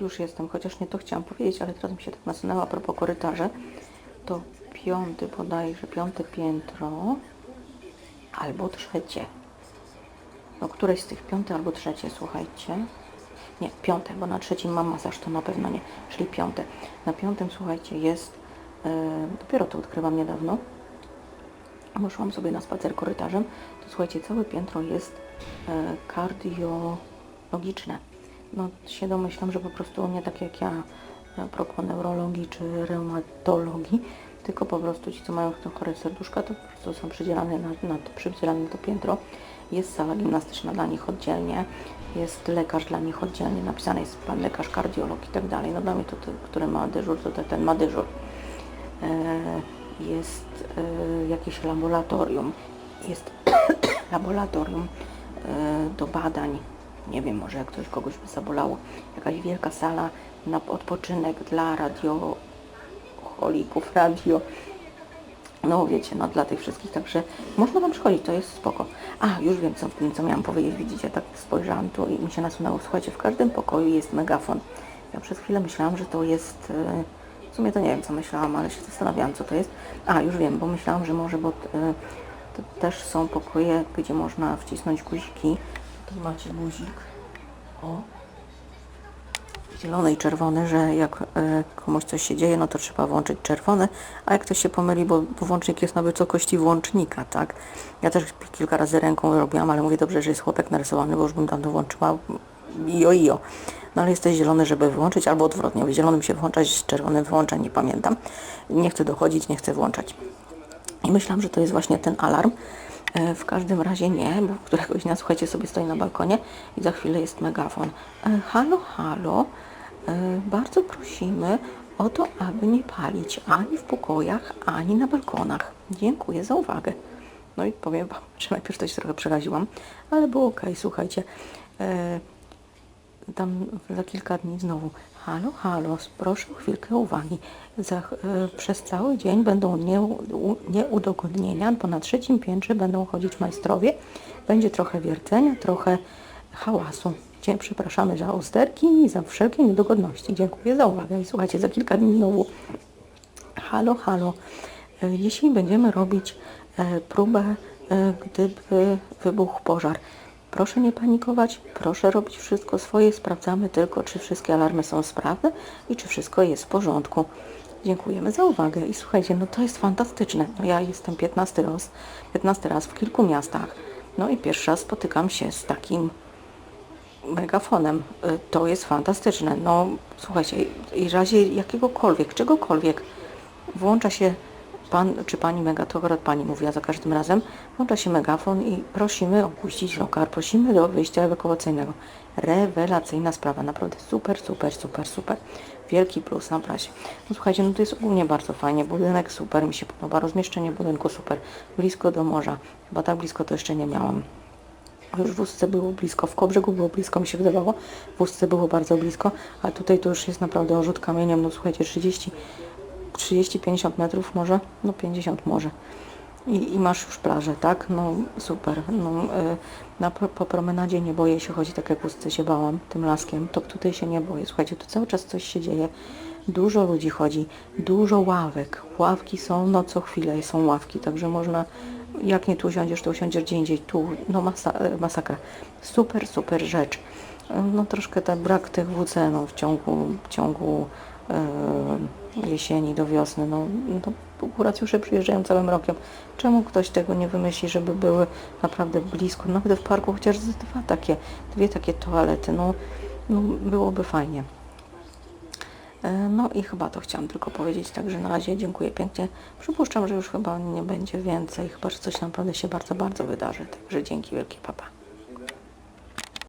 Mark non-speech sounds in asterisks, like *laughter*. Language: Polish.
już jestem, chociaż nie to chciałam powiedzieć, ale teraz mi się tak nasunęło a propos korytarza. To piąty bodajże, piąte piętro albo trzecie. No któreś z tych piąte albo trzecie, słuchajcie. Nie, piąte, bo na trzecim mam masaż, to na pewno nie, czyli piąte. Na piątym, słuchajcie, jest, e, dopiero to odkrywam niedawno, bo szłam sobie na spacer korytarzem, to słuchajcie, całe piętro jest e, kardiologiczne. No się domyślam, że po prostu nie tak jak ja a propos neurologii czy reumatologii, tylko po prostu ci, co mają to chore serduszka, to po prostu są przydzielane na, na, to, przydzielane to piętro. Jest sala gimnastyczna dla nich oddzielnie, jest lekarz dla nich oddzielnie, napisany jest pan lekarz, kardiolog i tak dalej. No dla mnie to, ten, który ma dyżur, to ten ma dyżur. E, jest e, jakieś laboratorium, jest *coughs* laboratorium e, do badań. Nie wiem, może jak ktoś kogoś by zabolało. Jakaś wielka sala na odpoczynek dla radiocholików, radio. No wiecie, no dla tych wszystkich, także można tam przychodzić, to jest spoko. A, już wiem, co, co miałam powiedzieć, widzicie, tak spojrzałam tu i mi się nasunęło. Słuchajcie, w każdym pokoju jest megafon. Ja przez chwilę myślałam, że to jest... e, W sumie to nie wiem, co myślałam, ale się zastanawiałam, co to jest. A, już wiem, bo myślałam, że może, bo to też są pokoje, gdzie można wcisnąć guziki. Tu macie guzik. O. Zielony i czerwony, że jak e, komuś coś się dzieje, no to trzeba włączyć czerwony, a jak ktoś się pomyli, bo, włącznik jest na wysokości włącznika, tak? Ja też kilka razy ręką robiłam, ale mówię dobrze, że jest chłopek narysowany, bo już bym tam to włączyła ijo ijo. No ale jesteś zielony, żeby wyłączyć, albo odwrotnie, zielonym się włączać, z czerwonym wyłącza, nie pamiętam. Nie chcę dochodzić, nie chcę włączać. I myślałam, że to jest właśnie ten alarm. E, W każdym razie nie, bo któregoś dnia, słuchajcie, sobie stoi na balkonie i za chwilę jest megafon. E, Halo, halo, e, bardzo prosimy o to, aby nie palić ani w pokojach, ani na balkonach. Dziękuję za uwagę. No i powiem Wam, że najpierw to się trochę przeraziłam, ale było ok, słuchajcie. Tam za kilka dni znowu. Halo, halo, proszę chwilkę uwagi. Za, e, przez cały dzień będą nieu- nieudogodnienia, bo na trzecim piętrze będą chodzić majstrowie. Będzie trochę wiercenia, trochę hałasu. Dzie- Przepraszamy za usterki i za wszelkie niedogodności. Dziękuję za uwagę. I słuchajcie, za kilka dni znowu. Halo, halo. E, Jeśli będziemy robić e, próbę, e, gdyby wybuchł pożar, proszę nie panikować, proszę robić wszystko swoje, sprawdzamy tylko, czy wszystkie alarmy są sprawne i czy wszystko jest w porządku. Dziękujemy za uwagę i słuchajcie, no to jest fantastyczne. No ja jestem 15 raz, 15 raz w kilku miastach, no i pierwszy raz spotykam się z takim megafonem. Y, To jest fantastyczne. No słuchajcie, w razie jakiegokolwiek, czegokolwiek włącza się pan czy pani mega, to akurat pani mówiła za każdym razem, włącza się megafon i prosimy opuścić lokal, prosimy do wyjścia ewakuacyjnego. Rewelacyjna sprawa, naprawdę super, super, super, super. Wielki plus na prasie. No słuchajcie, no to jest ogólnie bardzo fajnie, budynek super, mi się podoba, rozmieszczenie budynku super, blisko do morza, chyba tak blisko to jeszcze nie miałam. Już w Ustce było blisko, w Kobrzegu było blisko, mi się wydawało, w Ustce było bardzo blisko, a tutaj to już jest naprawdę orzut kamieniem, no słuchajcie, 30, 30-50 metrów może, no 50 może. I, I masz już plażę, tak? No super. No, y, na, po promenadzie nie boję się chodzić tak jak Ustce się bałam tym laskiem, to tutaj się nie boję. Słuchajcie, tu cały czas coś się dzieje. Dużo ludzi chodzi, dużo ławek. Ławki są, no co chwilę są ławki, także można, jak nie tu usiądziesz, to usiądziesz gdzie indziej. Tu, no masa, e, masakra. Super, super rzecz. E, No troszkę tak brak tych WC no, w ciągu, w ciągu jesieni do wiosny. No, no, kuracjusze przyjeżdżają całym rokiem. Czemu ktoś tego nie wymyśli, żeby były naprawdę blisko? Nawet w parku chociaż dwa takie, dwie takie toalety. No, no byłoby fajnie. E, No i chyba to chciałam tylko powiedzieć, także na razie dziękuję pięknie. Przypuszczam, że już chyba nie będzie więcej, chyba że coś naprawdę się bardzo, bardzo wydarzy. Także dzięki wielkie, papa.